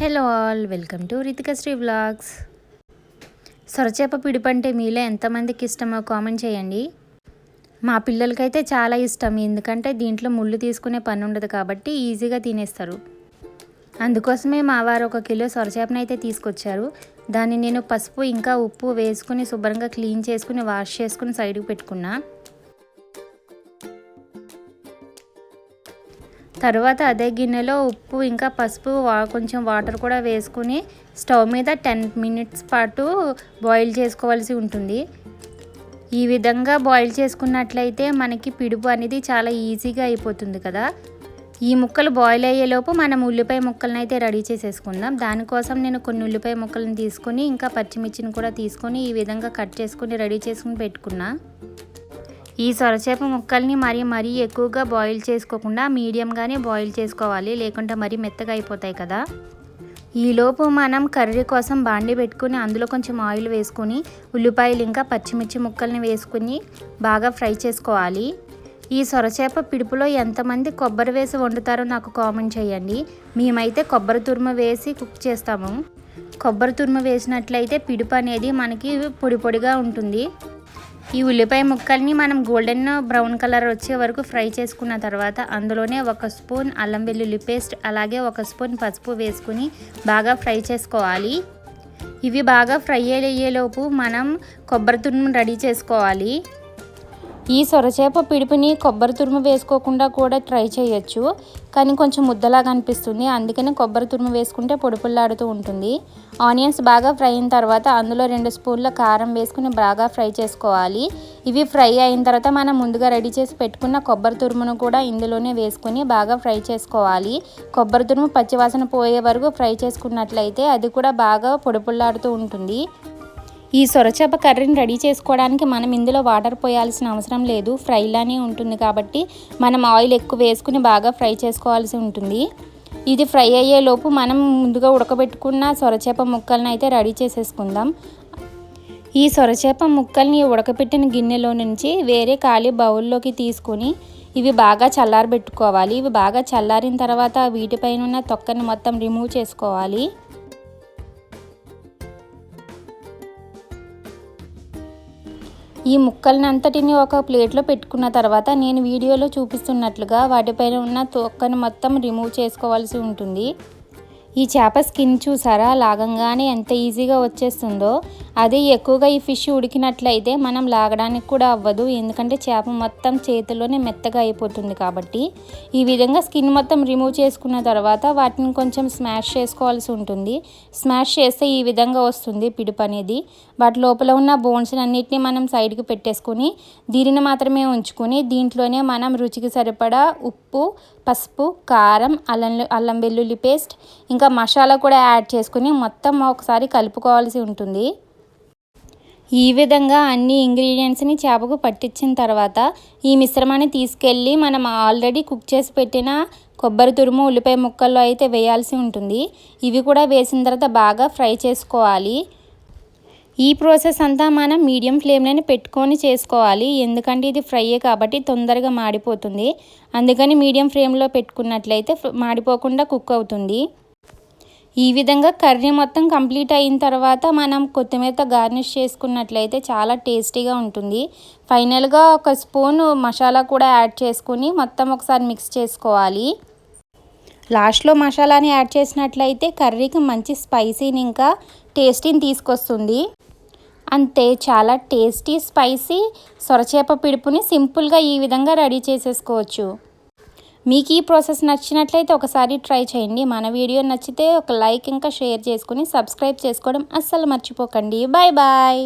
Hello all welcome to Ritikasri vlogs. సొరచేప పిడిపంటే మీలో ఎంతమందికి ఇష్టమో కామెంట్ చేయండి. మా పిల్లలకైతే చాలా ఇష్టం ఎందుకంటే దీంట్లో ముళ్ళు తీసుకునే పని ఉండదు కాబట్టి ఈజీగా తినేస్తారు. అందుకోసమే మా వారు ఒక కిలో సొరచేపను అయితే తీసుకొచ్చారు. దాన్ని నేను పసుపు ఇంకా ఉప్పు వేసుకుని శుభ్రంగా క్లీన్ చేసుకుని వాష్ చేసుకుని సైడ్కి పెట్టుకున్నా. తర్వాత అదే గిన్నెలో ఉప్పు ఇంకా పసుపు కొంచెం వాటర్ కూడా వేసుకుని స్టవ్ మీద టెన్ మినిట్స్ పాటు బాయిల్ చేసుకోవాల్సి ఉంటుంది. ఈ విధంగా బాయిల్ చేసుకున్నట్లయితే మనకి పిడుపు అనేది చాలా ఈజీగా అయిపోతుంది కదా. ఈ ముక్కలు బాయిల్ అయ్యేలోపు మనం ఉల్లిపాయ ముక్కలను అయితే రెడీ చేసేసుకుందాం. దానికోసం నేను కొన్ని ఉల్లిపాయ ముక్కలను తీసుకొని ఇంకా పచ్చిమిర్చిని కూడా తీసుకొని ఈ విధంగా కట్ చేసుకుని రెడీ చేసుకుని పెట్టుకున్నా. ఈ సొరచేప ముక్కల్ని మరీ మరీ ఎక్కువగా బాయిల్ చేసుకోకుండా మీడియంగానే బాయిల్ చేసుకోవాలి. లేకుంటే మరీ మెత్తగా అయిపోతాయి కదా. ఈలోపు మనం కర్రీ కోసం బాండి పెట్టుకుని అందులో కొంచెం ఆయిల్ వేసుకుని ఉల్లిపాయలు ఇంకా పచ్చిమిర్చి ముక్కల్ని వేసుకుని బాగా ఫ్రై చేసుకోవాలి. ఈ సొరచేప పిడుపులో ఎంతమంది కొబ్బరి వేసి వండుతారో నాకు కామెంట్ చేయండి. మేమైతే కొబ్బరి తురుము వేసి కుక్ చేస్తాము. కొబ్బరి తురుము వేసినట్లయితే పిడుపు అనేది మనకి పొడి పొడిగా ఉంటుంది. ఈ ఉల్లిపాయ ముక్కల్ని మనం గోల్డెన్ బ్రౌన్ కలర్ వచ్చే వరకు ఫ్రై చేసుకున్న తర్వాత అందులోనే ఒక స్పూన్ అల్లం వెల్లుల్లి పేస్ట్ అలాగే ఒక స్పూన్ పసుపు వేసుకుని బాగా ఫ్రై చేసుకోవాలి. ఇవి బాగా ఫ్రై అయ్యేలోపు మనం కొబ్బరి తురుము రెడీ చేసుకోవాలి. ఈ సొరచేప పిడిపిని కొబ్బరి తురుము వేసుకోకుండా కూడా ట్రై చేయొచ్చు. కానీ కొంచెం ముద్దలాగా అనిపిస్తుంది. అందుకని కొబ్బరి తురుము వేసుకుంటే పొడిపుల్లాడుతూ ఉంటుంది. ఆనియన్స్ బాగా ఫ్రై అయిన తర్వాత అందులో రెండు స్పూన్ల కారం వేసుకుని బాగా ఫ్రై చేసుకోవాలి. ఇవి ఫ్రై అయిన తర్వాత మనం ముందుగా రెడీ చేసి పెట్టుకున్న కొబ్బరి తురుమును కూడా ఇందులోనే వేసుకుని బాగా ఫ్రై చేసుకోవాలి. కొబ్బరి తురుము పచ్చివాసన పోయే వరకు ఫ్రై చేసుకున్నట్లయితే అది కూడా బాగా పొడిపుల్లాడుతూ ఉంటుంది. ఈ సొరచేప కర్రీని రెడీ చేసుకోవడానికి మనం ఇందులో వాటర్ పోయాల్సిన అవసరం లేదు. ఫ్రైలానే ఉంటుంది కాబట్టి మనం ఆయిల్ ఎక్కువ వేసుకుని బాగా ఫ్రై చేసుకోవాల్సి ఉంటుంది. ఇది ఫ్రై అయ్యేలోపు మనం ముందుగా ఉడకబెట్టుకున్న సొరచేప ముక్కలను అయితే రెడీ చేసేసుకుందాం. ఈ సొరచేప ముక్కల్ని ఉడకపెట్టిన గిన్నెలో నుంచి వేరే ఖాళీ బౌల్లోకి తీసుకొని ఇవి బాగా చల్లారబెట్టుకోవాలి. ఇవి బాగా చల్లారిన తర్వాత వీటిపైన ఉన్న తొక్కని మొత్తం రిమూవ్ చేసుకోవాలి. ఈ ముక్కలనంతటిని ఒక ప్లేట్లో పెట్టుకున్న తర్వాత నేను వీడియోలో చూపిస్తున్నట్లుగా వాటిపైన ఉన్న తొక్కను మొత్తం రిమూవ్ చేసుకోవాల్సి ఉంటుంది. ఈ చేప స్కిన్ చూసారా? లాగంగానే ఎంత ఈజీగా వచ్చేస్తుందో. అదే ఎక్కువగా ఈ ఫిష్ ఉడికినట్లయితే మనం లాగడానికి కూడా అవ్వదు. ఎందుకంటే చేప మొత్తం చేతిలోనే మెత్తగా అయిపోతుంది కాబట్టి. ఈ విధంగా స్కిన్ మొత్తం రిమూవ్ చేసుకున్న తర్వాత వాటిని కొంచెం స్మాష్ చేసుకోవాల్సి ఉంటుంది. స్మాష్ చేస్తే ఈ విధంగా వస్తుంది పిడుపు అనేది. వాటి లోపల ఉన్న బోన్స్ అన్నిటిని మనం సైడ్కి పెట్టేసుకొని దీనిని మాత్రమే ఉంచుకొని దీంట్లోనే మనం రుచికి సరిపడా ఉప్పు పసుపు కారం అల్లం అల్లం వెల్లుల్లి పేస్ట్ ఇంకా మసాలా కూడా యాడ్ చేసుకుని మొత్తం ఒకసారి కలుపుకోవాల్సి ఉంటుంది. ఈ విధంగా అన్ని ఇంగ్రీడియంట్స్ని చేపకు పట్టించిన తర్వాత ఈ మిశ్రమాన్ని తీసుకెళ్ళి మనం ఆల్రెడీ కుక్ చేసి పెట్టిన కొబ్బరి తురుము ఉల్లిపాయ ముక్కల్లో అయితే వేయాల్సి ఉంటుంది. ఇవి కూడా వేసిన తర్వాత బాగా ఫ్రై చేసుకోవాలి. ఈ ప్రాసెస్ అంతా మనం మీడియం ఫ్లేమ్లోనే పెట్టుకొని చేసుకోవాలి. ఎందుకంటే ఇది ఫ్రై కాబట్టి తొందరగా మాడిపోతుంది. అందుకని మీడియం ఫ్లేమ్లో పెట్టుకున్నట్లయితే మాడిపోకుండా కుక్ అవుతుంది. ఈ విధంగా కర్రీ మొత్తం కంప్లీట్ అయిన తర్వాత మనం కొత్తిమీరతో గార్నిష్ చేసుకున్నట్లయితే చాలా టేస్టీగా ఉంటుంది. ఫైనల్గా ఒక స్పూన్ మసాలా కూడా యాడ్ చేసుకుని మొత్తం ఒకసారి మిక్స్ చేసుకోవాలి. లాస్ట్లో మసాలాని యాడ్ చేసినట్లయితే కర్రీకి మంచి స్పైసీని ఇంకా టేస్టీని తీసుకొస్తుంది. అంతే చాలా టేస్టీ స్పైసీ సొరచేప పిడుపుని సింపుల్గా ఈ విధంగా రెడీ చేసేసుకోవచ్చు. మీకు ఈ ప్రాసెస్ నచ్చినట్లయితే ఒకసారి ట్రై చేయండి. మన వీడియో నచ్చితే ఒక లైక్ ఇంకా షేర్ చేసుకుని సబ్స్క్రైబ్ చేసుకోవడం అస్సలు మర్చిపోకండి. Bye bye!